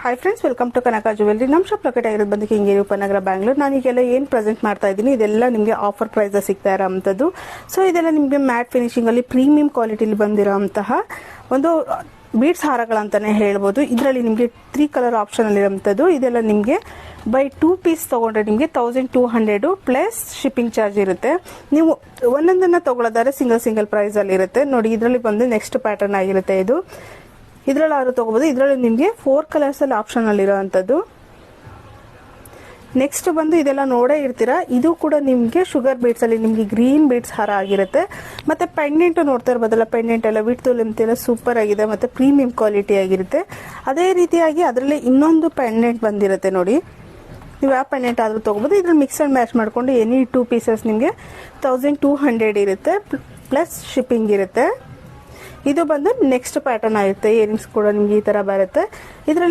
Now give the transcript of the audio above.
Hi friends welcome to Kanaka jewellery ನಮ್ಮ shop locate ಆಗಿರೋದು ಬಂದು ಹಿಂಗೇರಿ ಉಪನಗರ ಬ್ಯಾಂಗ್ಳೂರ್ ನಾನೀಗೆಲ್ಲ ಏನು ಪ್ರೆಸೆಂಟ್ ಮಾಡ್ತಾ ಇದ್ದೀನಿ, ಇದೆಲ್ಲ ನಿಮಗೆ ಆಫರ್ ಪ್ರೈಸ್ ಸಿಗ್ತಾ ಇರೋವಂಥದ್ದು ಸೊ ಇದೆಲ್ಲ ನಿಮಗೆ ಮ್ಯಾಟ್ ಫಿನಿಶಿಂಗಲ್ಲಿ ಪ್ರೀಮಿಯಂ ಕ್ವಾಲಿಟಿಲಿ ಬಂದಿರೋಂತಹ ಒಂದು ಬೀಡ್ಸ್ ಹಾರಗಳಂತಲೇ ಹೇಳ್ಬೋದು. ಇದರಲ್ಲಿ ನಿಮಗೆ ತ್ರೀ ಕಲರ್ ಆಪ್ಷನಲ್ಲಿರೋಂಥದ್ದು ಇದೆಲ್ಲ ನಿಮಗೆ ಬೈ ಟೂ ಪೀಸ್ ತೊಗೊಂಡ್ರೆ ನಿಮಗೆ thousand two hundred plus shipping charge ಇರುತ್ತೆ. ನೀವು ಒಂದೊಂದನ್ನು ತೊಗೊಳೋದಾದ್ರೆ ಸಿಂಗಲ್ ಸಿಂಗಲ್ ಪ್ರೈಸಲ್ಲಿ ಇರುತ್ತೆ. ನೋಡಿ, ಇದರಲ್ಲಿ ಬಂದು ನೆಕ್ಸ್ಟ್ ಪ್ಯಾಟರ್ನ್ ಆಗಿರುತ್ತೆ ಇದು. ಇದರಲ್ಲಿ ಆದ್ರೂ ತಗೋಬಹುದು ಇದರಲ್ಲಿ ನಿಮಗೆ ಫೋರ್ ಕಲರ್ಸ್ ಅಲ್ಲಿ ಆಪ್ಷನ್ ಅಲ್ಲಿ ಇರೋವಂಥದ್ದು. ನೆಕ್ಸ್ಟ್ ಬಂದು ಇದೆಲ್ಲ ನೋಡೇ ಇರ್ತೀರಾ? ಇದು ಕೂಡ ನಿಮಗೆ ಶುಗರ್ ಬೀಟ್ಸ್ ಅಲ್ಲಿ ನಿಮಗೆ ಗ್ರೀನ್ ಬೀಟ್ಸ್ ಹಾರ ಆಗಿರುತ್ತೆ. ಮತ್ತೆ ಪೆಂಡೆಂಟ್ ನೋಡ್ತಾ ಇರ್ಬೋದಲ್ಲ ಪೆಂಡೆಂಟ್ ಎಲ್ಲ ವಿಡ್ತು ಎಲ್ಲ ಸೂಪರ್ ಆಗಿದೆ, ಮತ್ತೆ ಪ್ರೀಮಿಯಂ ಕ್ವಾಲಿಟಿ ಆಗಿರುತ್ತೆ. ಅದೇ ರೀತಿಯಾಗಿ ಅದರಲ್ಲಿ ಇನ್ನೊಂದು ಪೆಂಡೆಂಟ್ ಬಂದಿರುತ್ತೆ ನೋಡಿ. ನೀವು ಯಾವ ಪೆಂಡೆಂಟ್ ಆದರೂ ತಗೋಬಹುದು ಇದ್ರಲ್ಲಿ ಮಿಕ್ಸ್ ಆ್ಯಂಡ್ ಮ್ಯಾಚ್ ಮಾಡ್ಕೊಂಡು ಎನಿ ಟೂ ಪೀಸಸ್ ನಿಮಗೆ ತೌಸಂಡ್ ಟೂ ಹಂಡ್ರೆಡ್ ಇರುತ್ತೆ ಪ್ಲಸ್ ಶಿಪ್ಪಿಂಗ್ ಇರುತ್ತೆ. ಇದು ಬಂದು ನೆಕ್ಸ್ಟ್ ಪ್ಯಾಟರ್ನ್ ಆಗುತ್ತೆ. ಇಯರಿಂಗ್ಸ್ ಕೂಡ ನಿಮ್ಗೆ ಈ ತರ ಬರುತ್ತೆ. ಇದರಲ್ಲಿ